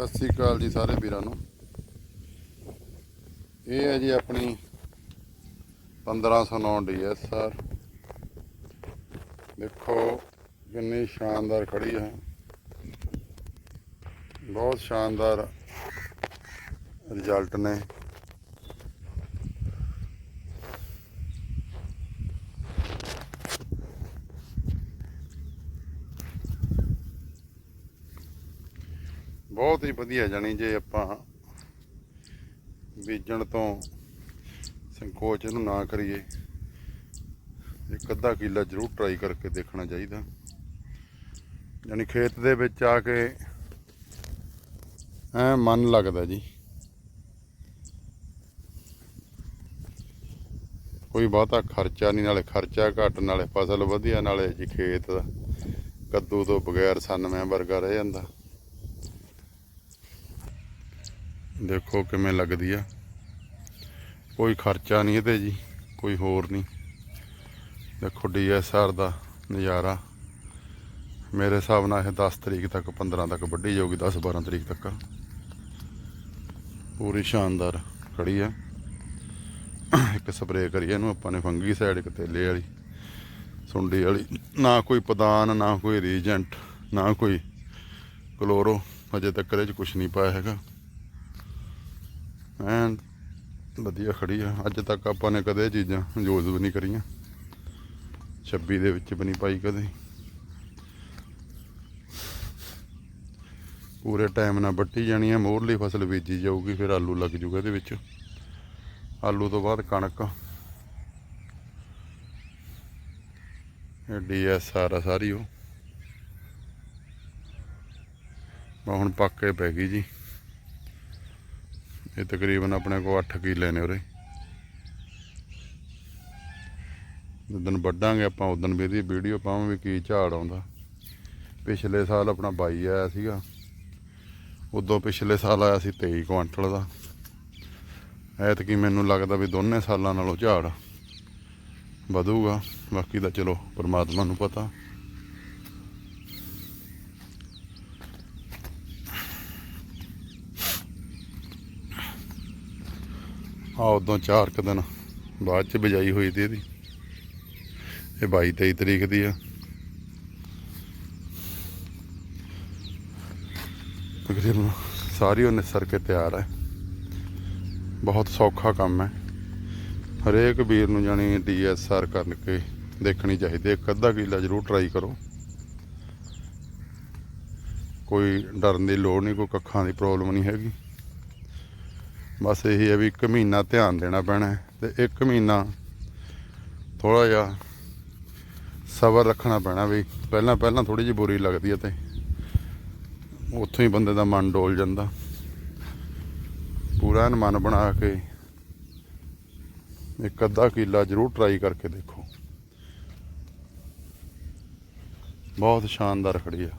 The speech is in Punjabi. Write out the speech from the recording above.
ਸਤਿ ਸ੍ਰੀ ਅਕਾਲ ਜੀ ਸਾਰੇ ਵੀਰਾਂ ਨੂੰ। ਇਹ ਹੈ ਜੀ ਆਪਣੀ 1509 ਡੀਐਸਆਰ ਦੇਖੋ ਕਿੰਨੀ ਸ਼ਾਨਦਾਰ ਖੜੀ ਹੈ। ਬਹੁਤ ਸ਼ਾਨਦਾਰ ਰਿਜ਼ਲਟ ਨੇ। ਬਹੁਤ ਹੀ ਵਧੀਆ ਜਾਣੀ ਜੇ ਆਪਾਂ ਬੀਜਣ ਤੋਂ ਸੰਕੋਚ ਨੂੰ ਨਾ ਕਰੀਏ, ਇੱਕ ਅੱਧਾ ਕਿੱਲਾ ਜ਼ਰੂਰ ਟਰਾਈ ਕਰਕੇ ਦੇਖਣਾ ਚਾਹੀਦਾ। ਜਾਣੀ ਖੇਤ ਦੇ ਵਿੱਚ ਆ ਕੇ ਐ ਮਨ ਲੱਗਦਾ ਜੀ। ਕੋਈ ਬਹੁਤਾ ਖਰਚਾ ਨਹੀਂ, ਨਾਲੇ ਖਰਚਾ ਘੱਟ, ਨਾਲੇ ਫਸਲ ਵਧੀਆ, ਨਾਲੇ ਜੀ ਖੇਤ ਕੱਦੂ ਤੋਂ ਬਗੈਰ ਸੰਨਵੇਂ ਵਰਗਾ ਰਹਿ ਜਾਂਦਾ। ਦੇਖੋ ਕਿਵੇਂ ਲੱਗਦੀ ਆ। ਕੋਈ ਖਰਚਾ ਨਹੀਂ ਇਹਦੇ ਜੀ, ਕੋਈ ਹੋਰ ਨਹੀਂ। ਦੇਖੋ ਡੀਐਸਆਰ ਦਾ ਨਜ਼ਾਰਾ। ਮੇਰੇ ਹਿਸਾਬ ਨਾਲ ਇਹ 10 ਤਰੀਕ ਤੱਕ 15 ਤੱਕ ਵੱਢੀ ਜਾਊਗੀ 10 12 ਤਰੀਕ ਤੱਕ। ਪੂਰੀ ਸ਼ਾਨਦਾਰ ਖੜੀ ਆ। ਇੱਕ ਸਪਰੇਅ ਕਰੀਏ ਇਹਨੂੰ, ਆਪਾਂ ਨੇ ਫੰਗੀ ਸਾਈਡ, ਇੱਕ ਤੇਲੇ ਵਾਲੀ, ਸੁੰਡੀ ਵਾਲੀ। ਨਾ ਕੋਈ ਪਦਾਨ, ਨਾ ਕੋਈ ਰੀਜੈਂਟ, ਨਾ ਕੋਈ ਕਲੋਰੋ ਅਜੇ ਤੱਕ ਇਹਦੇ ਚ ਕੁਝ ਨਹੀਂ ਪਾਇਆ ਹੈਗਾ। ਐਨ ਵਧੀਆ ਖੜੀ ਆ। ਅੱਜ ਤੱਕ ਆਪਾਂ ਨੇ ਕਦੇ ਇਹ ਚੀਜ਼ਾਂ ਯੂਜ਼ ਵੀ ਨਹੀਂ ਕਰੀਆਂ। 26 ਦੇ ਵਿੱਚ ਵੀ ਨਹੀਂ ਪਾਈ ਕਦੇ। ਪੂਰੇ ਟਾਈਮ ਨਾਲ ਵੱਟੀ ਜਾਣੀ ਆ ਮੋਹਰਲੀ ਫਸਲ ਬੀਜੀ ਜਾਊਗੀ, ਫਿਰ ਆਲੂ ਲੱਗ ਜੂਗਾ ਇਹਦੇ ਵਿੱਚ। ਆਲੂ ਤੋਂ ਬਾਅਦ ਕਣਕ। ਇਹ ਡੀਐਸਆਰ ਆ ਸਾਰੀ ਉਹ। ਹੁਣ ਪੱਕ ਕੇ ਪੈ ਗਈ ਜੀ। ਇਹ ਤਕਰੀਬਨ ਆਪਣੇ ਕੋਲ 8 ਕਿੱਲੇ ਨੇ ਉਰੇ। ਜਦੋਂ ਵੱਡਾਂਗੇ ਆਪਾਂ ਉਦੋਂ ਵੀ ਇਹਦੀ ਵੀਡੀਓ ਪਾਵਾਂ ਵੀ ਕੀ ਝਾੜ ਆਉਂਦਾ। ਪਿਛਲੇ ਸਾਲ ਆਪਣਾ ਬਾਈ ਆਇਆ ਸੀਗਾ। ਉਦੋਂ ਪਿਛਲੇ ਸਾਲ ਆਇਆ ਸੀ 23 ਕੁਆਂਟਲ ਦਾ। ਐਤਕੀ ਮੈਨੂੰ ਲੱਗਦਾ ਵੀ ਦੋਨੇ ਸਾਲਾਂ ਨਾਲੋਂ ਝਾੜ ਵਧੂਗਾ। ਬਾਕੀ ਤਾਂ ਚਲੋ, ਪਰਮਾਤਮਾ ਨੂੰ ਪਤਾ। ਆ ਉਦੋਂ ਚਾਰ ਕੁ ਦਿਨ ਬਾਅਦ ਚ ਬਿਜਾਈ ਹੋਈ ਤੀ ਇਹਦੀ। ਇਹ 22 23 ਤਰੀਕ ਦੀ ਆ। ਤਕਰੀਬਨ ਸਾਰੀ ਉਹ ਨਿਸਰ ਕੇ ਤਿਆਰ ਹੈ ਬਹੁਤ ਸੌਖਾ ਕੰਮ ਹੈ ਹਰੇਕ ਵੀਰ ਨੂੰ ਜਾਣੀ ਡੀਐਸਆਰ ਕਰਕੇ ਦੇਖਣੀ ਚਾਹੀਦੀ ਹੈ ਇੱਕ ਅੱਧਾ ਕਿਲਾ ਜ਼ਰੂਰ ਟਰਾਈ ਕਰੋ। ਕੋਈ ਡਰਨ ਦੀ ਲੋੜ ਨਹੀਂ, ਕੋਈ ਕੱਖਾਂ ਦੀ ਪ੍ਰੋਬਲਮ ਨਹੀਂ ਹੈਗੀ। ਬਸ ਇਹੀ ਹੈ ਵੀ ਇੱਕ ਮਹੀਨਾ ਧਿਆਨ ਦੇਣਾ ਪੈਣਾ ਹੈ ਤੇ ਇੱਕ ਮਹੀਨਾ ਥੋੜਾ ਜਿਹਾ ਸਬਰ ਰੱਖਣਾ ਪੈਣਾ ਵੀ। ਪਹਿਲਾਂ ਪਹਿਲਾਂ ਥੋੜੀ ਜਿਹੀ ਬੁਰੀ ਲੱਗਦੀ ਹੈ ਤੇ ਉੱਥੋਂ ਹੀ ਬੰਦੇ ਦਾ ਮਨ ਡੋਲ ਜਾਂਦਾ। ਪੂਰਾ ਮਨ ਬਣਾ ਕੇ ਇੱਕ ਅੱਧਾ ਕਿੱਲਾ ਜ਼ਰੂਰ ਟਰਾਈ ਕਰਕੇ ਦੇਖੋ। ਬਹੁਤ ਸ਼ਾਨਦਾਰ ਖੜੀ ਆ।